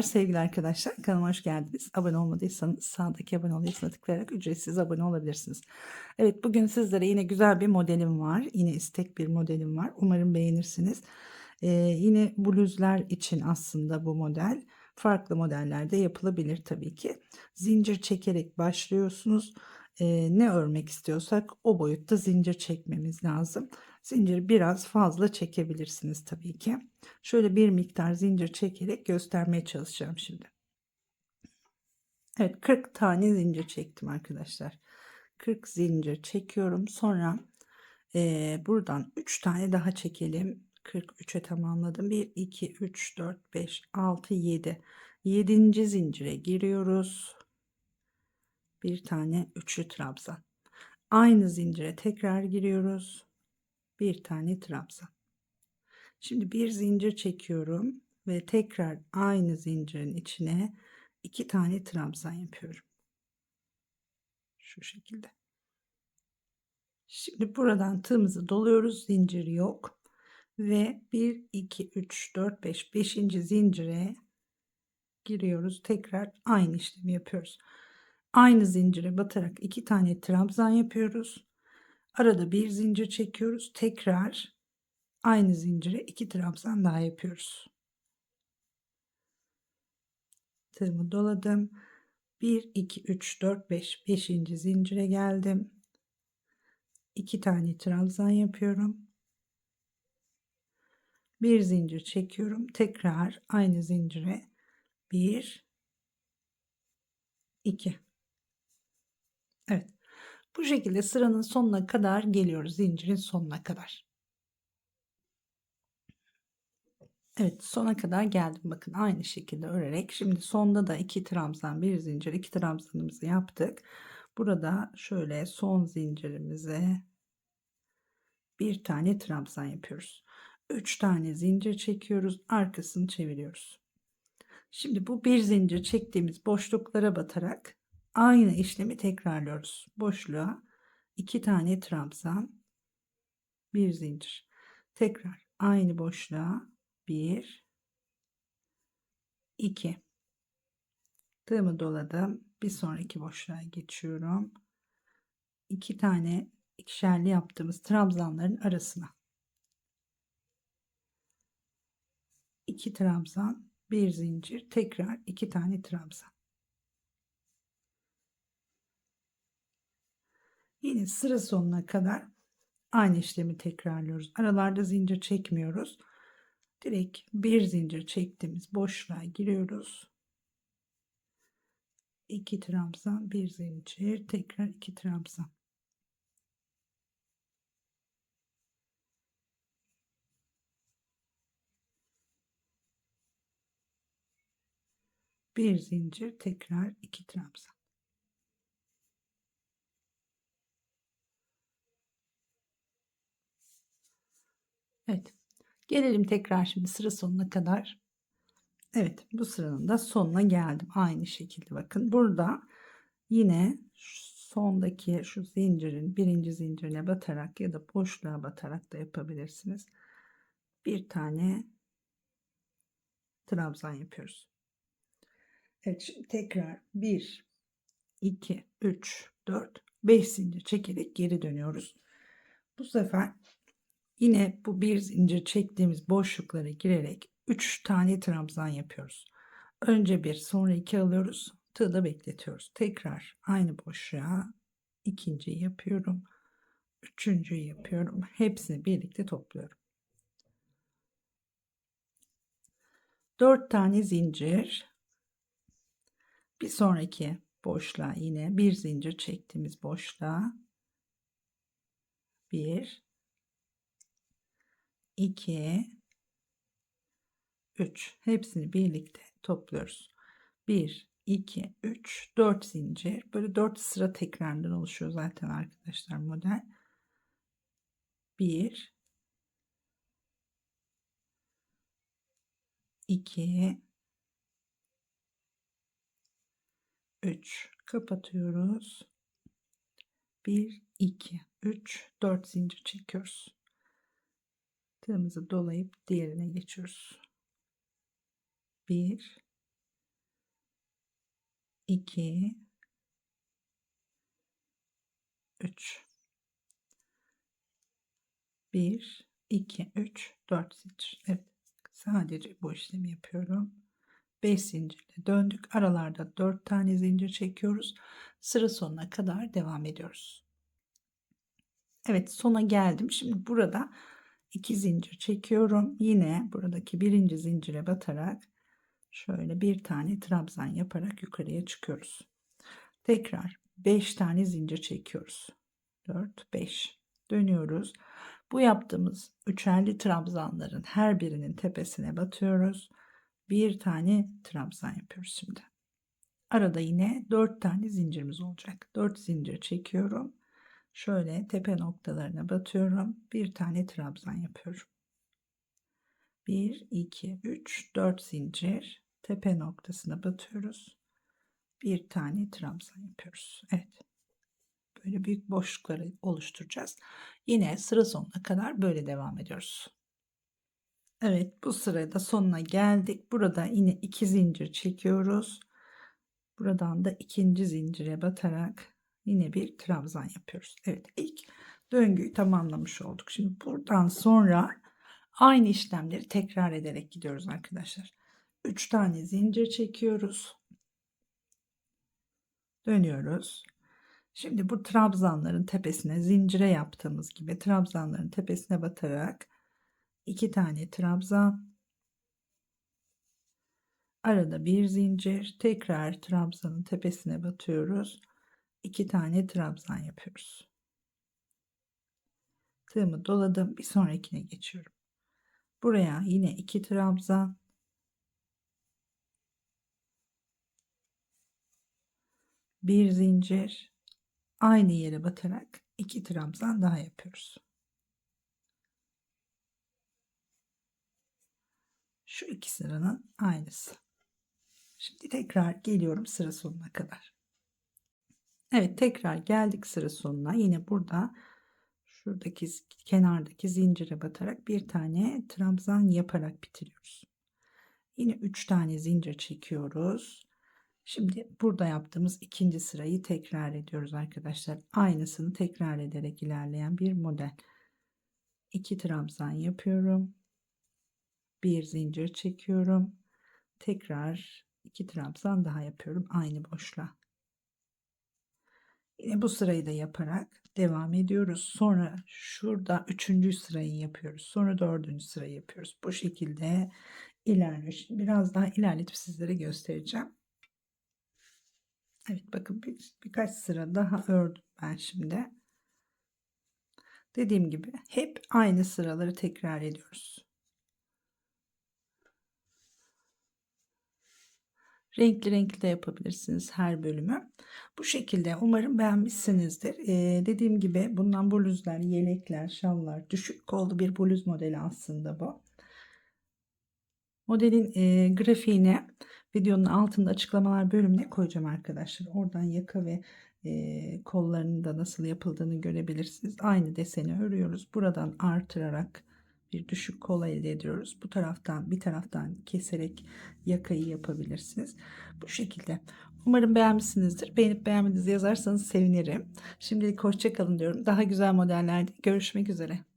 Merhabalar sevgili arkadaşlar. Kanalıma hoş geldiniz. Abone olmadıysanız sağdaki abone ol yazısına tıklayarak ücretsiz abone olabilirsiniz. Evet bugün sizlere yine güzel bir modelim var. Yine istek bir modelim var. Umarım beğenirsiniz. Ee, yine bluzlar için aslında bu model. Farklı modellerde yapılabilir tabii ki. Zincir çekerek başlıyorsunuz. Ee, ne örmek istiyorsak o boyutta zincir çekmemiz lazım. Zinciri biraz fazla çekebilirsiniz tabii ki. Şöyle bir miktar zincir çekerek göstermeye çalışacağım şimdi. Evet 40 tane zincir çektim arkadaşlar. 40 zincir çekiyorum. Sonra e, buradan 3 tane daha çekelim. 43'e tamamladım. 1, 2, 3, 4, 5, 6, 7. 7. zincire giriyoruz. Bir tane üçlü trabzan. Aynı zincire tekrar giriyoruz. Bir tane trabzan. Şimdi bir zincir çekiyorum ve tekrar aynı zincirin içine iki tane trabzan yapıyorum. Şu şekilde. Şimdi buradan tığımızı doluyoruz. Zincir yok. Ve 1, 2, 3, 4, 5, 5. zincire giriyoruz. Tekrar aynı işlemi yapıyoruz. Aynı zincire batarak iki tane trabzan yapıyoruz. Arada bir zincir çekiyoruz. Tekrar aynı zincire iki trabzan daha yapıyoruz. Tığımı doladım. 1 2 3 4 5 5. zincire geldim. 2 tane trabzan yapıyorum. Bir zincir çekiyorum. Tekrar aynı zincire 1 2 Evet. Bu şekilde sıranın sonuna kadar geliyoruz. Zincirin sonuna kadar. Evet sona kadar geldim. Bakın aynı şekilde örerek. Şimdi sonda da iki trabzan bir zincir iki trabzanımızı yaptık. Burada şöyle son zincirimize bir tane trabzan yapıyoruz. Üç tane zincir çekiyoruz. Arkasını çeviriyoruz. Şimdi bu bir zincir çektiğimiz boşluklara batarak aynı işlemi tekrarlıyoruz. Boşluğa iki tane trabzan bir zincir. Tekrar aynı boşluğa 1 2 tığımı doladım. Bir sonraki boşluğa geçiyorum. İki tane ikişerli yaptığımız trabzanların arasına. İki trabzan bir zincir. Tekrar iki tane trabzan yine sıra sonuna kadar aynı işlemi tekrarlıyoruz aralarda zincir çekmiyoruz direkt bir zincir çektiğimiz boşluğa giriyoruz. 2 trabzan, bir zincir, tekrar 2 trabzan. Bir zincir, tekrar 2 trabzan. Evet. Gelelim tekrar şimdi sıra sonuna kadar. Evet bu sıranın da sonuna geldim. Aynı şekilde bakın. Burada yine sondaki şu zincirin birinci zincirine batarak ya da boşluğa batarak da yapabilirsiniz. Bir tane trabzan yapıyoruz. Evet şimdi tekrar 1 2 3 4 5 zincir çekerek geri dönüyoruz. Bu sefer Yine bu bir zincir çektiğimiz boşluklara girerek 3 tane trabzan yapıyoruz. Önce bir sonra iki alıyoruz. Tığda bekletiyoruz. Tekrar aynı boşluğa ikinciyi yapıyorum. Üçüncüyü yapıyorum. Hepsini birlikte topluyorum. 4 tane zincir. Bir sonraki boşluğa yine bir zincir çektiğimiz boşluğa bir 2 3 hepsini birlikte topluyoruz. 1 2 3 4 zincir böyle 4 sıra tekrardan oluşuyor zaten arkadaşlar model. 1 2 3 kapatıyoruz. 1 2 3 4 zincir çekiyoruz tığımızı dolayıp diğerine geçiyoruz. 1 2 3 1 2 3 4 zincir. Evet. Sadece bu işlemi yapıyorum. 5 zincirle döndük. Aralarda 4 tane zincir çekiyoruz. Sıra sonuna kadar devam ediyoruz. Evet sona geldim. Şimdi burada 2 zincir çekiyorum. Yine buradaki birinci zincire batarak şöyle bir tane trabzan yaparak yukarıya çıkıyoruz. Tekrar 5 tane zincir çekiyoruz. 4 5 dönüyoruz. Bu yaptığımız üçerli trabzanların her birinin tepesine batıyoruz. Bir tane trabzan yapıyoruz şimdi. Arada yine 4 tane zincirimiz olacak. 4 zincir çekiyorum. Şöyle tepe noktalarına batıyorum. Bir tane trabzan yapıyorum. 1 2 3 4 zincir tepe noktasına batıyoruz. Bir tane trabzan yapıyoruz. Evet. Böyle büyük boşlukları oluşturacağız. Yine sıra sonuna kadar böyle devam ediyoruz. Evet bu sırada sonuna geldik. Burada yine iki zincir çekiyoruz. Buradan da ikinci zincire batarak yine bir trabzan yapıyoruz. Evet ilk döngüyü tamamlamış olduk. Şimdi buradan sonra aynı işlemleri tekrar ederek gidiyoruz arkadaşlar. 3 tane zincir çekiyoruz. Dönüyoruz. Şimdi bu trabzanların tepesine zincire yaptığımız gibi trabzanların tepesine batarak iki tane trabzan arada bir zincir tekrar trabzanın tepesine batıyoruz. İki tane trabzan yapıyoruz. Tığımı doladım. Bir sonrakine geçiyorum. Buraya yine iki trabzan bir zincir aynı yere batarak iki trabzan daha yapıyoruz. Şu iki sıranın aynısı. Şimdi tekrar geliyorum sıra sonuna kadar. Evet tekrar geldik sıra sonuna. Yine burada şuradaki kenardaki zincire batarak bir tane trabzan yaparak bitiriyoruz. Yine 3 tane zincir çekiyoruz. Şimdi burada yaptığımız ikinci sırayı tekrar ediyoruz arkadaşlar. Aynısını tekrar ederek ilerleyen bir model. 2 trabzan yapıyorum. Bir zincir çekiyorum. Tekrar 2 trabzan daha yapıyorum aynı boşluğa. Yine bu sırayı da yaparak devam ediyoruz. Sonra şurada üçüncü sırayı yapıyoruz. Sonra dördüncü sırayı yapıyoruz. Bu şekilde ilerliyor. Şimdi biraz daha ilerletip sizlere göstereceğim. Evet bakın bir, birkaç sıra daha ördüm ben şimdi. Dediğim gibi hep aynı sıraları tekrar ediyoruz. Renkli renkli de yapabilirsiniz her bölümü. Bu şekilde umarım beğenmişsinizdir. Ee, dediğim gibi bundan bluzlar, yelekler, şallar, düşük kollu bir bluz modeli aslında bu. Modelin e, grafiğine videonun altında açıklamalar bölümüne koyacağım arkadaşlar. Oradan yaka ve e, kollarının da nasıl yapıldığını görebilirsiniz. Aynı deseni örüyoruz. Buradan artırarak bir düşük kol elde ediyoruz. Bu taraftan bir taraftan keserek yakayı yapabilirsiniz. Bu şekilde. Umarım beğenmişsinizdir. Beğenip beğenmediğinizi yazarsanız sevinirim. Şimdilik hoşçakalın diyorum. Daha güzel modellerde görüşmek üzere.